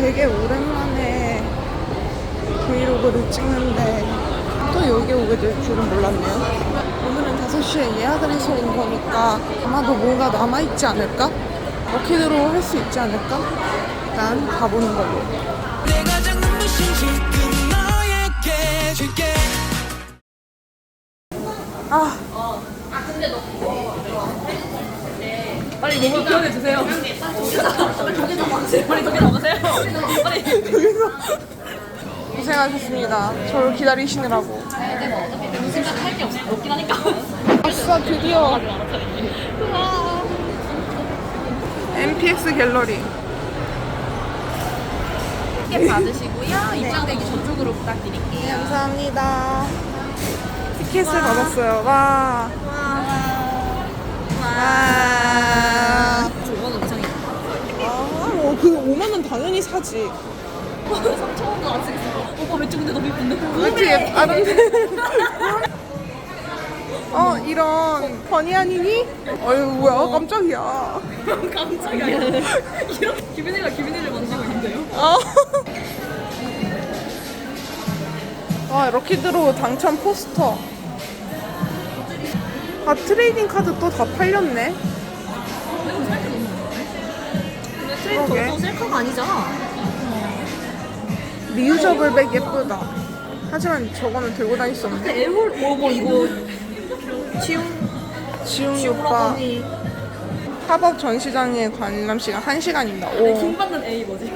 되게 오랜만에 브이로그를 찍는데 또 여기 오게 될 줄은 몰랐네요. 오늘은 5시에 예약을 해서 온 거니까 아마도 뭔가 남아있지 않을까? 어케드로 할 수 있지 않을까? 일단 가보는 걸로. 아, 빨리 몸을 표현해 주세요. 빨리 저기 나가세요. 빨리. 고생하셨습니다. 저를 기다리시느라고. 생각할 게 없, 없긴 하니까. 아싸, 드디어 MPX 갤러리. 티켓 받으시고요. 입장 대기 저쪽으로 부탁드릴게요. 감사합니다. 티켓을 받았어요. 와. 와. 당연히 사지. 3천 원도 안 쓰겠어. 오빠 왼쪽 근데 너무 예쁘, 아, 근데. 어, 이런. 버니 아니니? 어휴, 뭐야, 깜짝이야. 깜짝이야. 이렇게 기빈이가 기빈이를 만지고 있는데요. 어. 와, 럭키드로우 당첨 포스터. 아, 트레이딩 카드 또 다 팔렸네. 그러게. 또 셀카가 아니잖아. 리유저블 백 예쁘다. 하지만 저거는 들고 다닐 수 없네. 근데 에홀 어머 이거 지웅 지웅이 오빠 지웅라더니 팝업 전시장에 관람 시간 1시간입니다. 네, 오. 킹 받는 A 뭐지?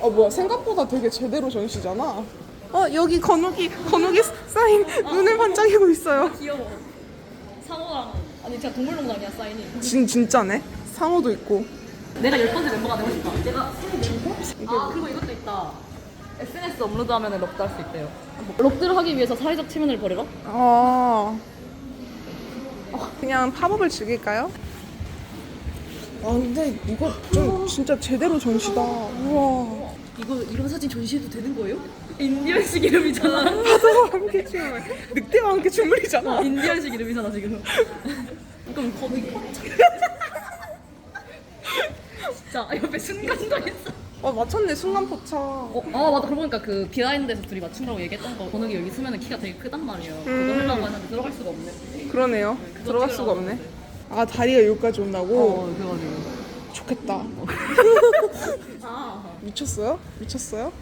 어 뭐야 생각보다 되게 제대로 전시잖아. 어 여기 건욱이 건욱이 사인 눈을 반짝이고 있어요. 귀여워. 상호랑 아니 제가 동물농장이야 사인이. 진 진짜네. 상어도 있고. 내가 열 번째 멤버가 되고 싶다. 내가 멤버? 아 그리고 이것도 있다. SNS 업로드하면 럭드 할수 있대요. 럭드를 하기 위해서 사회적 체면을 버리라? 어. 어, 그냥 팝업을 즐길까요? 아 근데 이거 좀 진짜 제대로 전시다. 우와. 이거 이런 사진 전시해도 되는 거예요? 인디언식 이름이잖아. 파도와 함께 춤을 늑대와 함께 춤을이잖아. 인디언식 이름이잖아 지금. 그럼 거기 진짜 옆에 순간도 있어. 어 맞췄네 순간 포착. 어, 아 맞다 그러고 보니까 그 비하인드에서 둘이 맞춘다고 얘기했던 거 번욱이 여기 있으면 키가 되게 크단 말이에요 그거 음. 하려고 했는데 들어갈 수가 없네 그러네요. 그거 들어갈 수가 찍으려고 없네. 아 다리가 여기까지 온다고? 어 그래가지고 좋겠다. 아 미쳤어요? 미쳤어요?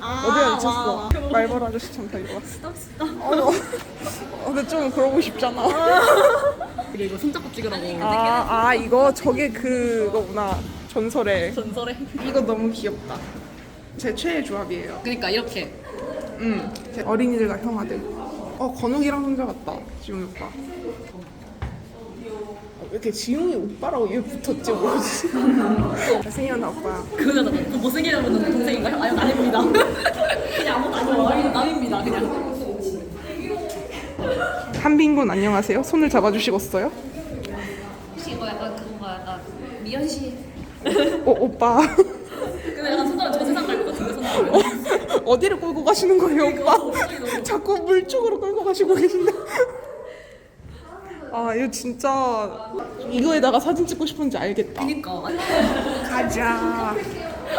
아, 어디가 와, 미쳤어? 와. 말벌 아저씨 참 달려왔어. 스탑 스탑 어, 어, 근데 좀 그러고 싶잖아. 그리고 이거 손잡고 찍으라고 아, 아 이거 저게 그거구나. 전설의. 전설에 이거 너무 귀엽다. 제 최애 조합이에요. 그러니까 이렇게 음, 제 어린이들과 형아들. 어, 건욱이랑 손자 같다. 지웅이 오빠. 어, 왜 이렇게 지웅이 오빠라고 얘 붙었지 뭐지? 잘생겼나 오빠. 그거잖아 그 못생긴 분은 동생인가요? 아유 아닙니다 그냥 아무도 아니고 남입니다 그냥 한빈군 안녕하세요. 손을 잡아주시겠어요? 혹시 이거 약간 그건가 약간 미연 씨 어, 오빠. 근데 약간 손잡으면 저 세상 갈 것 같은데 손잡으면 어디를 끌고 가시는 거예요, 오빠? 자꾸 물 쪽으로 끌고 가시고 계신데. 아, 이거 진짜 이거에다가 사진 찍고 싶은지 알겠다. 그니까 가자.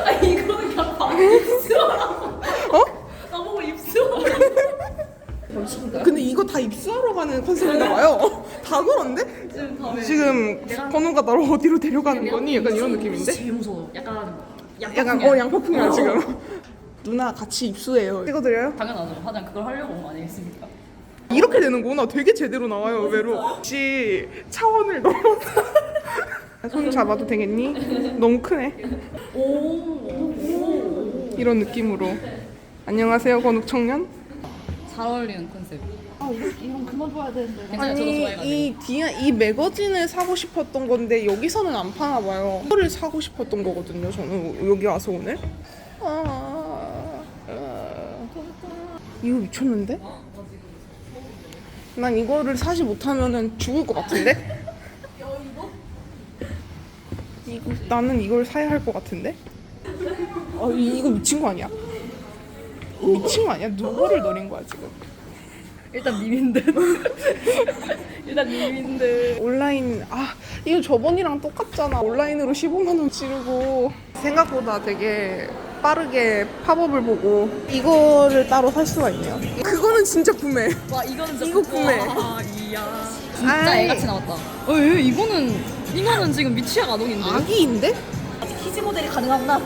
아 이거는 그냥 봐 입술 어? 나보고 입술 근데 이거 다 입수하러 가는 컨셉인가 봐요. 다 그런데? 지금 다음에 지금 건우가 나를 어디로 데려가는 거니? 약간 이런 느낌인데? 제일 무서워 약간 약간 어 양파풍이야 지금. 누나 같이 입수해요. 찍어드려요? 당연하죠 하여튼 그걸 하려고 온 거 아니겠습니까 이렇게 되는구나. 되게 제대로 나와요. 의외로. 혹시 차원을 넘어서 손 잡아도 되겠니? 너무 크네. 오 이런 느낌으로. 안녕하세요, 건욱 청년. 잘 어울리는 컨셉 아 이런 그만 봐야 되는데 괜찮아요 저도 아니 좋아해가지고 이 디아 이 매거진을 사고 싶었던 건데 여기서는 안 파나 봐요. 이거를 사고 싶었던 거거든요. 저는 여기 와서 오늘. 아, 아. 이거 미쳤는데? 난 이거를 사지 못하면은 죽을 것 같은데? 이거 나는 이걸 사야 할 것 같은데? 아 이- 이거 미친 거 아니야? 미친 거 아니야? 누구를 노린 거야 지금? 일단 듯 일단 님인데. 온라인 아 이거 저번이랑 똑같잖아 온라인으로 15만 원 지르고 생각보다 되게 빠르게 팝업을 보고 이거를 따로 살 수가 있네요 그거는 진짜 구매 와 이거는 진짜 이거 구매. 와, 이야. 진짜 아이. 애같이 나왔다. 어, 얘, 이거는 이거는 지금 미취학 아동인데. 아기인데? 키즈 모델이 가능하구나.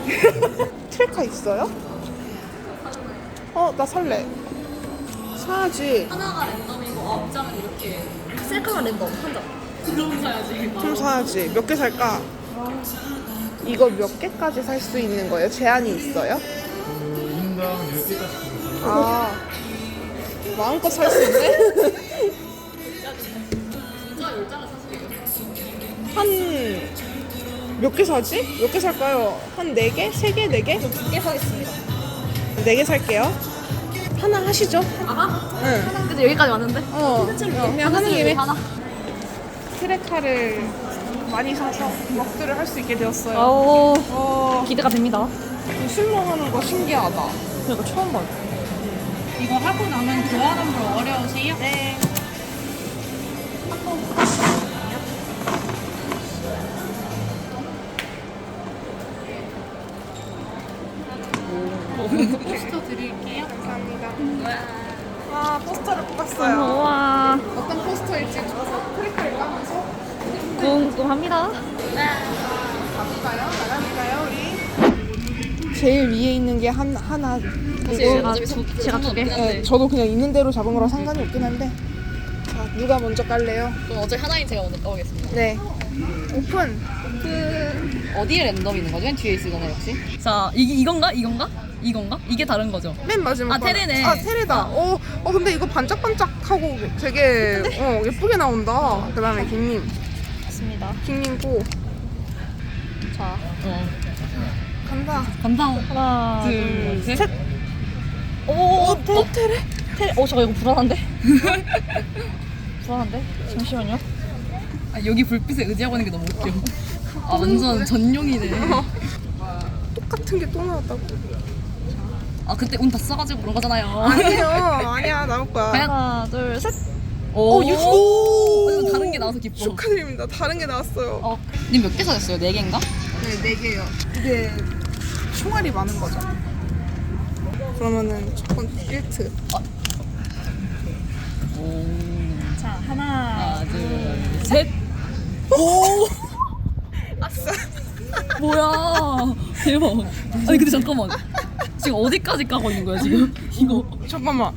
트레카 있어요? 어 나 살래 사야지 하나가 랜덤이고 아홉 장은 이렇게 셀카가 랜덤 한 장. 그럼 사야지. 좀 사야지 몇 개 살까? 이거 몇 개까지 살 수 있는 거예요? 제한이 있어요? 인당 10개까지 아 마음껏 살 수 있네? 진짜 열 장을 사실게요. 한 몇 개 사지? 몇 개 살까요? 한네 개? 세 개? 네 개? 두개 사겠습니다. 네개 살게요. 하나 하시죠. 아가? 응. 그치 여기까지 왔는데? 어, 그냥 하는 김에 하나. 트레카를 많이 사서 먹들을 할 수 있게 되었어요. 오 어, 기대가 됩니다. 실망하는 거 신기하다. 이거 처음 봐. 이거 하고 나면 교환하는 거 어려우세요? 네. 포스터 드릴게요. 감사합니다. 아, 포스터를 뽑았어요. 우와 어떤 포스터일지 좋아서 트레카를 까면서 궁금합니다. 가볼까요? 나가볼까요, 우리? 제일 위에 있는 게 한, 하나. 제가 두, 제가 두 개. 네, 저도 그냥 있는 대로 잡은 거랑 상관이 없긴 한데. 자, 누가 먼저 깔래요? 그럼 어차피 하나인 제가 오늘 떠오겠습니다. 네. 오픈. 어디에 랜덤 있는 거죠? 맨 뒤에 있으잖아요, 역시. 자, 이게 이건가? 이건가? 이건가? 이게 다른 거죠? 맨 마지막. 아. 테레네. 아, 테레다. 어, 어, 근데 이거 반짝반짝하고 되게 어, 예쁘게 나온다. 그 다음에 킹님. 맞습니다. 킹님 고. 자, 어. 간다. 간다. 하나, 둘, 셋. 오, 어, 테, 테레? 테레. 어, 잠깐 이거 불안한데? 불안한데? 잠시만요. 아, 여기 불빛에 의지하고 있는 게 너무 웃겨. 아, 완전 전용이네. 똑같은 게 또 나왔다고. 아, 그때 운 다 써가지고 그런 거잖아요. 아니에요. 아니야, 나올 거야. 하나, 둘, 셋. 오, 어, 유후. 완전 다른 게 나와서 기뻐. 축하드립니다. 다른 게 나왔어요. 어, 님 몇 개 사셨어요? 네 개인가? 네, 네 개요. 이게 총알이 많은 거죠. 그러면은 첫 번째 1트. 자, 하나, 둘, 셋. 오! 아싸. 뭐야. 대박. 아니, 근데 잠깐만. 지금 어디까지 까고 있는 거야, 지금? 이거. 잠깐만.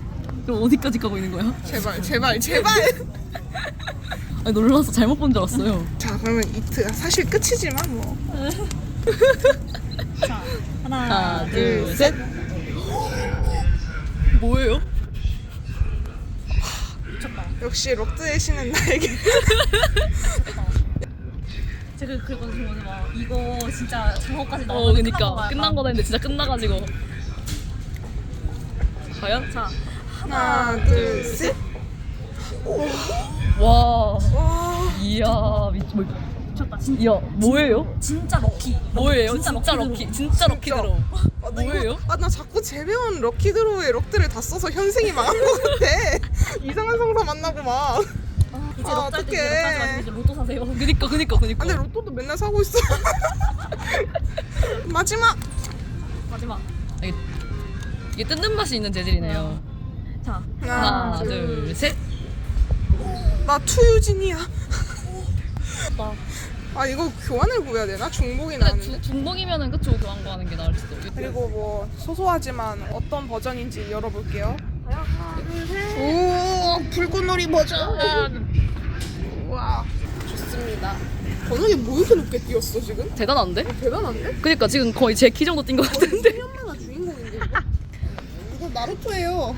그럼 어디까지 까고 있는 거야? 제발, 제발, 제발. 아니, 놀라서 잘못 본 줄 알았어요. 자, 그러면 이트. 사실 끝이지만 뭐. 하나, 둘, 셋. 뭐예요? 역시 럭드의 신은 나에게. 제가 저는 막 이거 진짜 저거까지 어, 그니까. 끝난 거다 했는데 진짜 끝나가지고. 과연? 자. 하나, 둘, 셋. 와. 와. 이야, 미, 뭐, 미쳤다. 진, 이야, 뭐예요? 진짜 럭키. 뭐예요? 진짜 럭키 럭키. 진짜 럭키 진짜. 들어. 아, 나 뭐예요? 아, 나 자꾸 재배원 럭키드로우의 럭들을 다 써서 현생이 망한 것 같아. 이상한 성사 만나고 막. 이제 아, 럭달 때 마시고 이제 로또 사세요. 그니까, 그니까, 그니까. 근데 로또도 맨날 사고 있어. 마지막. 마지막. 이게, 뜯는 맛이 있는 재질이네요. 자, 하나, 둘, 셋. 나 투유진이야. 나. 아 이거 교환을 구해야 되나? 중복이 근데. 주, 중복이면은 그쵸 교환 구하는 게 나을 수도. 그리고 뭐 소소하지만 어떤 버전인지 열어볼게요. 오 불꽃놀이 버전. 와 좋습니다. 번호기 뭐 이렇게 높게 뛰었어 지금? 대단한데? 대단한데? 그니까 지금 거의 제 키 정도 뛴 것 같은데. 1년 만화 주인공인데 이거? 이거 나루토예요.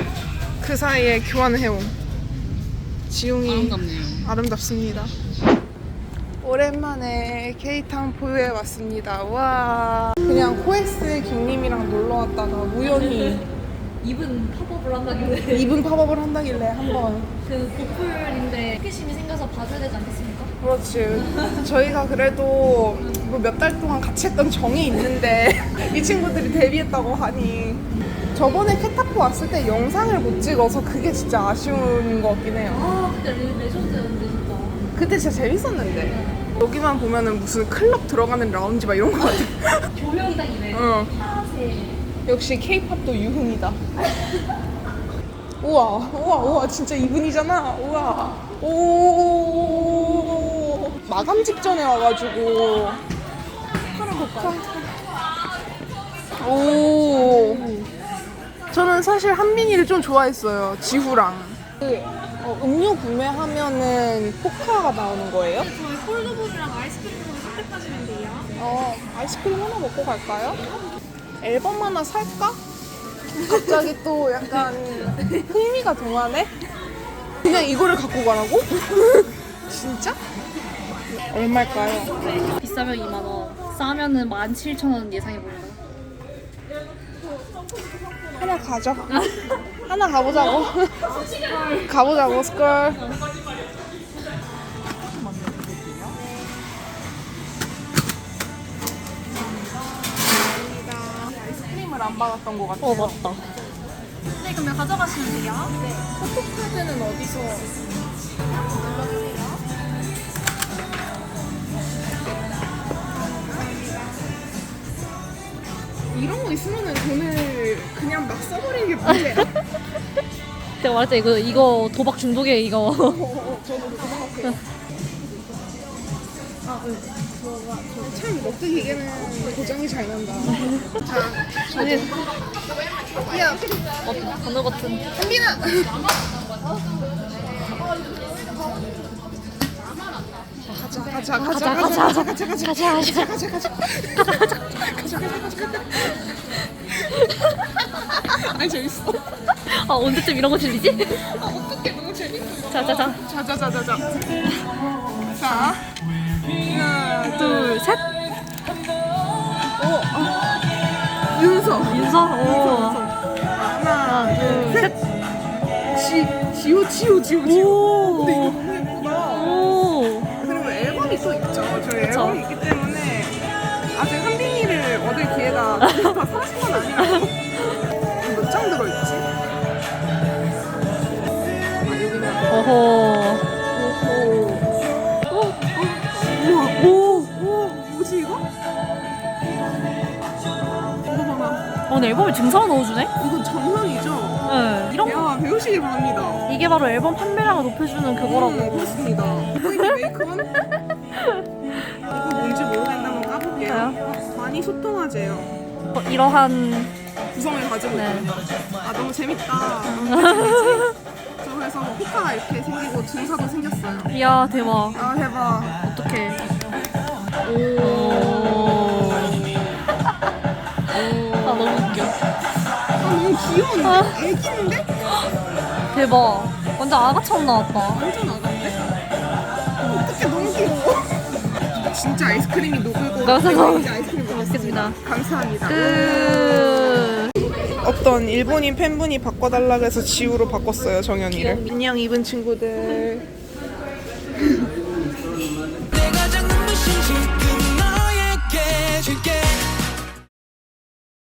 그 사이에 교환을 해온 지웅이 아름답네요. 아름답습니다. 오랜만에 케이탕 포유에 왔습니다. 와. 그냥 코엑스의 김님이랑 놀러 왔다가 우연히 입은 팝업을 한다길래 이분 팝업을 한다길래 한번. 그 보풀인데 호기심이 생겨서 봐줘야 되지 않겠습니까? 그렇지. 저희가 그래도 뭐몇달 동안 같이 했던 정이 있는데 이 친구들이 데뷔했다고 하니 저번에 캐타포 왔을 때 영상을 못 찍어서 그게 진짜 아쉬운 것 같긴 해요. 아 그때 레- 레전드였는데 진짜. 그때 진짜 재밌었는데. 여기만 보면은 무슨 클럽 들어가는 라운지 막 이런 거 같아. 조명이 딱 이래. 응. 파란색. 역시 케이팝도 유흥이다. 우와, 우와, 우와, 진짜 이분이잖아. 우와. 오. 마감 직전에 와가지고. 하나 볼까? 오. 저는 사실 한민이를 좀 좋아했어요. 지후랑. 그, 어, 음료 구매하면은 포카가 나오는 거예요? 저희 콜드브루랑 아이스크림으로 선택하시면 돼요. 어, 아이스크림 하나 먹고 갈까요? 앨범 하나 살까? 갑자기 또 약간 흥미가 동하네? 그냥 이거를 갖고 가라고? 진짜? 얼마일까요? 비싸면 2만 원, 싸면은 17,000원 예상해 봅니다. 하나 가져. 하나 가보자고. 가보자고, 스컬. 아이스크림을 안 받았던 것 같아요. 어 맞다. 네, 그러면 가져가시면 돼요. 포토카드는 어디서? 이런 거 있으면은 돈을 그냥 막 써버리는 게 문제야. 제가 말했죠 이거 이거 도박 중독이에요 이거. 어, 저도 그렇게 생각해요. 아, 응. 저가 저참 럭드 기계는 고장이 잘 난다. 자, 저도. 야, 어, 번호 같은. 한빈아. 가자, 가자, 가자, 가자, 가자, 가자, 가자, 가자, 가자, 가자, 가자, 가자, 가자, 가자, 가자. 아니 재밌어. 아 언제쯤 이런 거 들리지? 아 어떡해 너무 재밌어. 자자자. 자자자자자. 자, 하나, 둘 셋. 오, 어. 윤서. 윤서. 오. 하나, 둘 셋. 지, 지오, 지오, 지오, 지오. 오. 근데 이거 그쵸. 앨범이 있기 때문에 아직 한빈이를 얻을 기회가 다 사라진 건 아니라고. 몇장 들어있지? 어허. 뭐지 이거? 이거 봐봐. 오늘 앨범에 증상을 넣어주네? 이거 정상이죠? 네. 이런 거. 야, 배우시기 바랍니다. 이게 바로 앨범 판매량을 높여주는 음, 그거라고. 그렇습니다. 포인트 메이크업? 많이 소통하재요. 어, 이러한 구성을 가지고 네. 있거든요. 아 너무 재밌다. 너무 재밌지? 저 그래서 포카가 이렇게 생기고 등사도 생겼어요. 이야 대박. 아 대박. 어떡해. 오. 아 너무 웃겨. 아 너무 귀여운데? 애기인데? 대박. 완전 아가처럼 나왔다. 완전 아가인데? 어떻게 너무 귀여워. 진짜 아이스크림이 나서 너무 이제 아이스크림 먹겠습니다. 감사합니다. 끝. 어떤 일본인 팬분이 바꿔달라고 해서 지우로 바꿨어요 정연이를. 인형 입은 친구들.